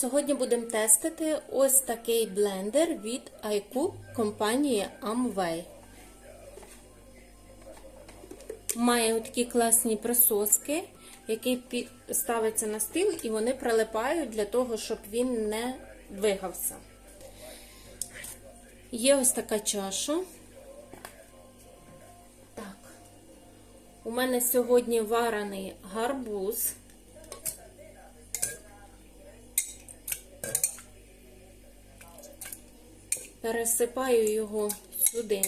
Сьогодні будемо тестити ось такий блендер від iCook компанії Amway. Має такі класні присоски, які ставляться на стіл і вони прилипають для того, щоб він не двигався. Є ось така чаша. Так. У мене сьогодні варений гарбуз. Пересипаю його сюди.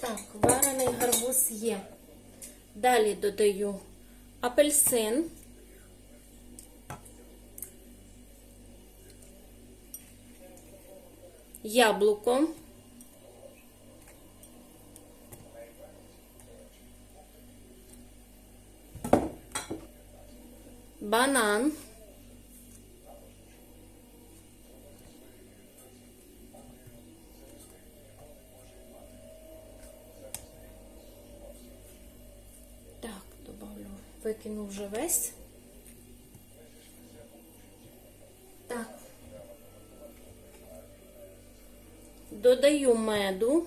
Так, варений гарбуз є. Далі додаю апельсин. Яблуко. Банан, так, добавлю, викину вже весь. Так. Додаю меду.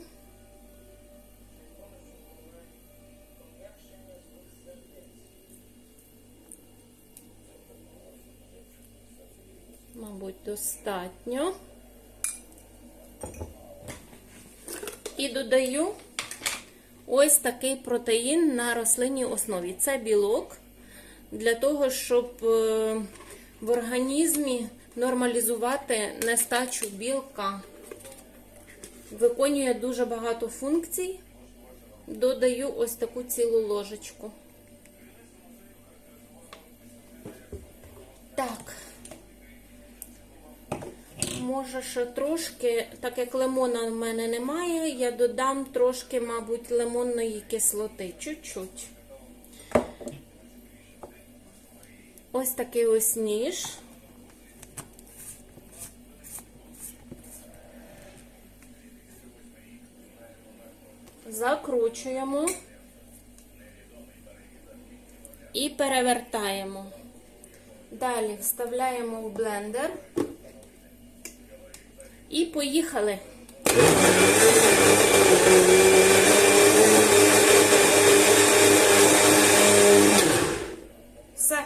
Мабуть, достатньо. І додаю ось такий протеїн на рослинній основі. Це білок для того, щоб е, в організмі нормалізувати нестачу білка. Виконує дуже багато функцій. Додаю ось таку цілу ложечку. Може, ще трошки, так як лимона в мене немає, я додам трошки, мабуть, лимонної кислоти. Чуть-чуть. Ось такий ось ніж. Закручуємо і перевертаємо. Далі вставляємо в блендер. І поїхали. Все.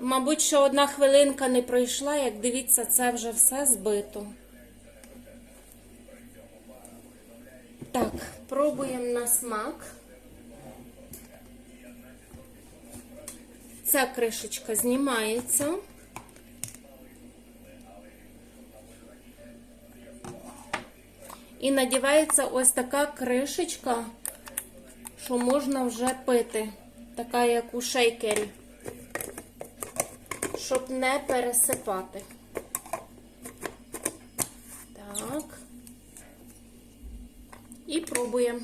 Мабуть, ще одна хвилинка не пройшла, як дивіться, це вже все збито. Так, пробуємо на смак. Ця кришечка знімається. І надівається ось така кришечка, що можна вже пити. Така, як у шейкері, щоб не пересипати. Так. І пробуємо.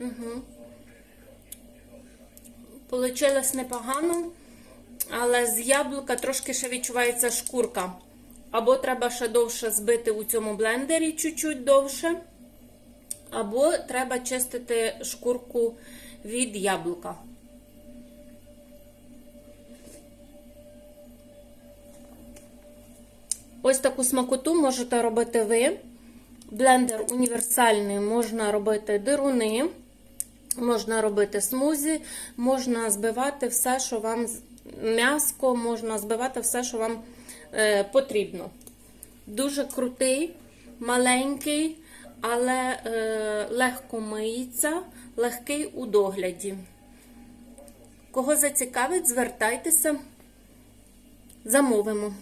Угу. Получилось непогано. Але з яблука трошки ще відчувається шкурка. Або треба ще довше збити у цьому блендері, чуть-чуть довше. Або треба чистити шкурку від яблука. Ось таку смакоту можете робити ви. Блендер універсальний, можна робити дируни, можна робити смузі, можна збивати все, що вам м'яско, можна збивати все, що вам е, потрібно. Дуже крутий, маленький, але е, легко миється, легкий у догляді. Кого зацікавить, звертайтеся, замовимо.